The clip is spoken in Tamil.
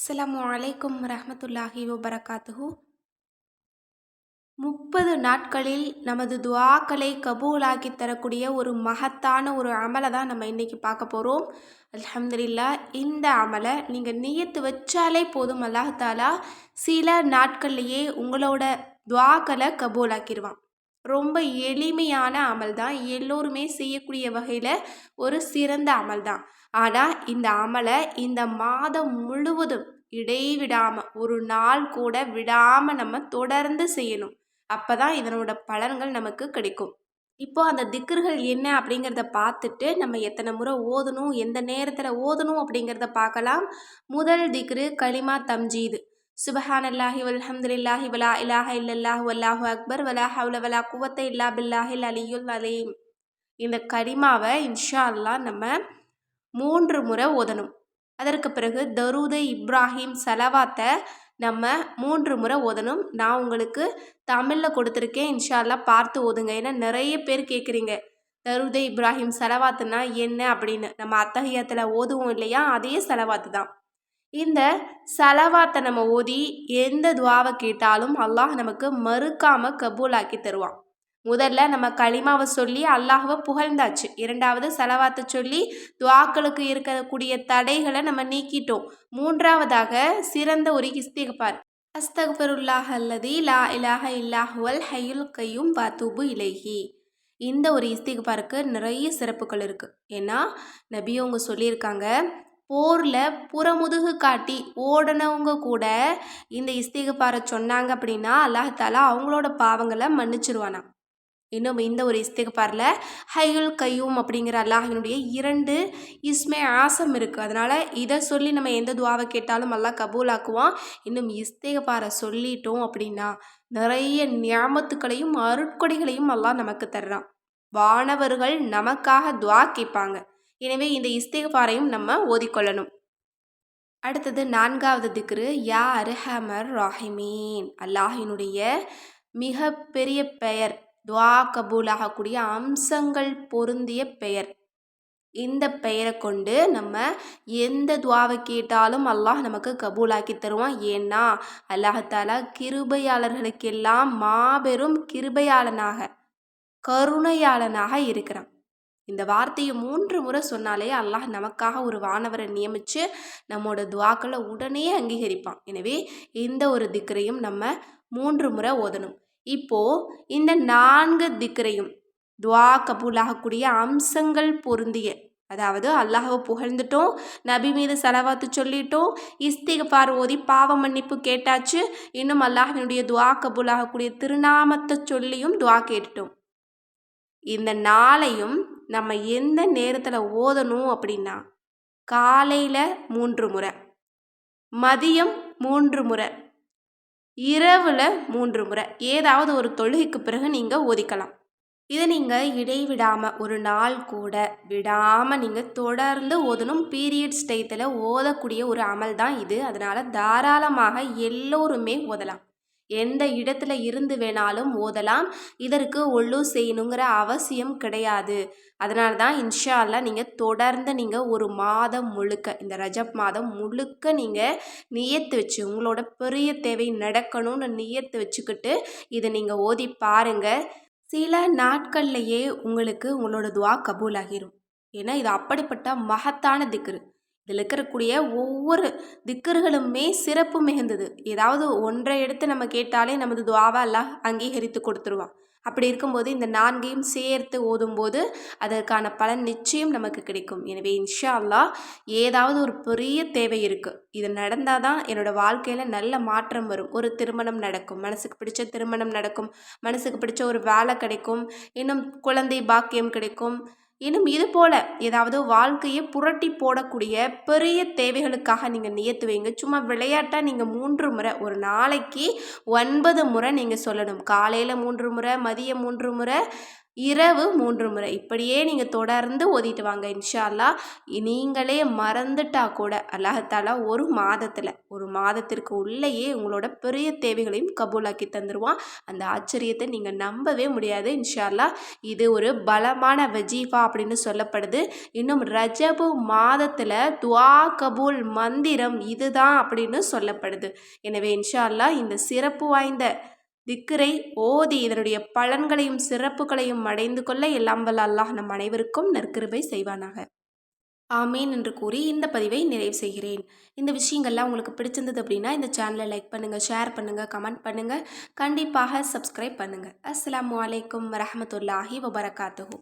அஸ்லாம் அலைக்கும் ரஹமத்துல்லாஹி வபரகாத்துஹு. முப்பது நாட்களில் நமது துவாக்களை கபூலாக்கி தரக்கூடிய ஒரு மகத்தான ஒரு அமலை தான் நம்ம இன்றைக்கி பார்க்க போகிறோம் அலமதுல்லா இந்த அமலை நீங்கள் நியத்து வச்சாலே போதும் அல்லாஹாலா சில நாட்கள்லையே உங்களோட துவாக்களை கபூலாக்கிடுவான் ரொம்ப எளிமையான அமல் தான். எல்லோருமே செய்யக்கூடிய வகையில் ஒரு சிறந்த அமல் தான். ஆனால் இந்த அமலை இந்த மாதம் முழுவதும் இடைவிடாமல் ஒரு நாள் கூட விடாமல் நம்ம தொடர்ந்து செய்யணும். அப்போ தான் இதனோட பலன்கள் நமக்கு கிடைக்கும். இப்போ அந்த திக்கர்கள் என்ன அப்படிங்கிறத பார்த்துட்டு நம்ம எத்தனை முறை ஓதணும் எந்த நேரத்தில் ஓதணும் அப்படிங்கிறத பார்க்கலாம். முதல் திக்ரு களிமா தம்ஜீது. சுபஹானல்லாஹி வல்ஹம்துலில்லாஹி வலா இலாஹ இல்லல்லாஹ் வல்லாஹு அக்பர் வலா ஹவுல வலா குவத்தை இல்லா பில்லாஹில் அலியுல் அலீம் இந்த கரிமாவை இன்ஷா அல்லா நம்ம மூன்று முறை ஓதணும். அதற்கு பிறகு தருத இப்ராஹிம் செலவாத்தை நம்ம மூன்று முறை ஓதணும். நான் உங்களுக்கு தமிழில் கொடுத்துருக்கேன். இன்ஷால்லா பார்த்து ஓதுங்க. ஏன்னா நிறைய பேர் கேட்குறீங்க. தருத இப்ராஹிம் செலவாத்துனா என்ன அப்படின்னு. நம்ம அத்தகையத்தில் ஓதுவோம் இல்லையா? அதே செலவாத்து தான். இந்த செலவாத்தை நம்ம ஓதி எந்த துவாவை கேட்டாலும் அல்லாஹ் நமக்கு மறுக்காமல் கபூலாக்கி தருவான். முதல்ல நம்ம களிமாவை சொல்லி அல்லாஹுவை புகழ்ந்தாச்சு. இரண்டாவது செலவாத்தை சொல்லி துவாக்களுக்கு இருக்கக்கூடிய தடைகளை நம்ம நீக்கிட்டோம். மூன்றாவதாக சிறந்த ஒரு இஸ்திகபார் அஸ்தக்ஃபருல்லாஹ் அல்லதி லா இலாஹ இல்லாஹுவல் ஹையுல் கையும் பாத்தூபு இலகி இந்த ஒரு இஸ்திகபாருக்கு நிறைய சிறப்புகள் இருக்குது ஏன்னா நபியவங்க சொல்லியிருக்காங்க போரில் புறமுதுகு காட்டி ஓடினவங்க கூட இந்த இஸ்திகபாரை சொன்னாங்க அப்படின்னா அல்லாஹாலா அவங்களோட பாவங்களை மன்னிச்சிருவானா இன்னும் இந்த ஒரு இஸ்திகபாரில் ஹையுல் கையூம் அப்படிங்கிற அல்லாஹினுடைய இரண்டு இஸ்மே ஆசம் இருக்குது அதனால் இதை சொல்லி நம்ம எந்த துவாவை கேட்டாலும் நல்லா கபூலாக்குவான். இன்னும் இஸ்திகபாரை சொல்லிட்டோம் அப்படின்னா நிறைய ஞாபத்துக்களையும் அருட்கொடைகளையும் எல்லாம் நமக்கு தர்றான். வானவர்கள் நமக்காக துவா கேட்பாங்க. எனவே இந்த இஸ்திகாரையும் நம்ம ஓதிக்கொள்ளணும். அடுத்தது நான்காவது திக்ரு யா அருஹமர் ராஹிமீன். அல்லாஹினுடைய மிக பெரிய பெயர் துவா கபூலாகக்கூடிய அம்சங்கள் பொருந்திய பெயர். இந்த பெயரை கொண்டு நம்ம எந்த துவாவை கேட்டாலும் அல்லாஹ் நமக்கு கபூலாக்கி தருவான். ஏன்னா அல்லாஹாலா கிருபையாளர்களுக்கெல்லாம் மாபெரும் கிருபையாளனாக கருணையாளனாக இருக்கிறான். இந்த வார்த்தையை மூன்று முறை சொன்னாலே அல்லாஹ் நமக்காக ஒரு வானவரை நியமித்து நம்மோட துவாக்களை உடனே அங்கீகரிப்பான். எனவே இந்த ஒரு திக்கரையும் நம்ம மூன்று முறை ஓதணும். இப்போது இந்த நான்கு திக்கரையும் துவா கபூலாகக்கூடிய அம்சங்கள் பொருந்திய அதாவது அல்லாஹவை புகழ்ந்துட்டோம் நபி மீது செலவாத்து சொல்லிட்டோம் இஸ்திகபார் ஓதி பாவ மன்னிப்பு கேட்டாச்சு இன்னும் அல்லாஹினுடைய துவா கபூலாகக்கூடிய திருநாமத்தை சொல்லியும் துவா கேட்டுட்டோம். இந்த நாளையும் நம்ம எந்த நேரத்தில் ஓதணும் அப்படின்னா காலையில் மூன்று முறை மதியம் மூன்று முறை இரவில் மூன்று முறை ஏதாவது ஒரு தொழுகைக்கு பிறகு நீங்கள் ஒதுக்கலாம் இதை நீங்கள் இடைவிடாமல் ஒரு நாள் கூட விடாமல் நீங்கள் தொடர்ந்து ஓதணும். பீரியட்ஸ் டயத்தில் ஓதக்கூடிய ஒரு அமல் தான் இது. அதனால் தாராளமாக எல்லோருமே ஓதலாம். எந்த இடத்துல இருந்து வேணாலும் ஓதலாம். இதற்கு ஒழு செய்யணுங்கிற அவசியம் கிடையாது. அதனால தான் இன்ஷா அல்லா நீங்கள் தொடர்ந்து நீங்கள் ஒரு மாதம் முழுக்க இந்த ரஜப் மாதம் முழுக்க நீங்கள் நியத்து வச்சு உங்களோட பெரிய தேவை நடக்கணும்னு நியத்து வச்சுக்கிட்டு இதை நீங்கள் ஓதி பாருங்கள் சில நாட்கள்லையே உங்களுக்கு உங்களோட துவா கபூல் ஆகிரும் ஏன்னா இது அப்படிப்பட்ட மகத்தான திக்ரு. இதில் இருக்கக்கூடிய ஒவ்வொரு திக்கர்களுமே சிறப்பு மிகுந்தது. ஏதாவது ஒன்றை எடுத்து நம்ம கேட்டாலே நமது துவாவா எல்லாம் அங்கீகரித்து கொடுத்துருவான். அப்படி இருக்கும்போது இந்த நான்கையும் சேர்த்து ஓதும்போது அதற்கான பலன் நிச்சயம் நமக்கு கிடைக்கும். எனவே இன்ஷா அல்லா ஏதாவது ஒரு பெரிய தேவை இருக்குது இது நடந்தால் தான் என்னோடய வாழ்க்கையில் நல்ல மாற்றம் வரும். ஒரு திருமணம் நடக்கும். மனசுக்கு பிடிச்ச திருமணம் நடக்கும். மனசுக்கு பிடிச்ச ஒரு வேலை கிடைக்கும். இன்னும் குழந்தை பாக்கியம் கிடைக்கும். இன்னும் இது போல் ஏதாவது வாழ்க்கையை புரட்டி போடக்கூடிய பெரிய தேவைகளுக்காக நீங்கள் நியத்து வைங்க. சும்மா விளையாட்டாக நீங்கள் மூன்று முறை ஒரு நாளைக்கு ஒன்பது முறை நீங்கள் சொல்லணும். காலையில் மூன்று முறை மதியம் மூன்று முறை இரவு மூன்று முறை. இப்படியே நீங்கள் தொடர்ந்து ஓதிட்டு வாங்க இன்ஷா அல்லாஹ் நீங்களே மறந்துட்டா கூட அல்லாஹாலா ஒரு மாதத்தில் ஒரு மாதத்திற்கு உள்ளேயே உங்களோட பெரிய தேவைகளையும் கபூலாக்கி தந்துடுவான் அந்த ஆச்சரியத்தை நீங்கள் நம்பவே முடியாது இன்ஷா அல்லாஹ் இது ஒரு பலமான வஜீஃபா அப்படின்னு சொல்லப்படுது. இன்னும் ரஜபு மாதத்தில் துவா கபூல் மந்திரம் இதுதான் அப்படின்னு சொல்லப்படுது. எனவே இன்ஷா அல்லாஹ் இந்த சிறப்பு வாய்ந்த திக்கரை ஓதி இதனுடைய பலன்களையும் சிறப்புகளையும் அடைந்து கொள்ள எல்லாம் வல்ல அல்லாஹ் நம் அனைவருக்கும் நற்கிருபை செய்வானாக. ஆமீன் என்று கூறி இந்த பதிவை நிறைவு செய்கிறேன். இந்த விஷயங்கள்லாம் உங்களுக்கு பிடிச்சிருந்தது அப்படின்னா இந்த சேனலை லைக் பண்ணுங்கள் ஷேர் பண்ணுங்கள் கமெண்ட் பண்ணுங்கள் கண்டிப்பாக சப்ஸ்கிரைப் பண்ணுங்கள் அஸ்லாம் அலைக்கும் வரமத்துல்லாஹி வபரகாத்துஹூ.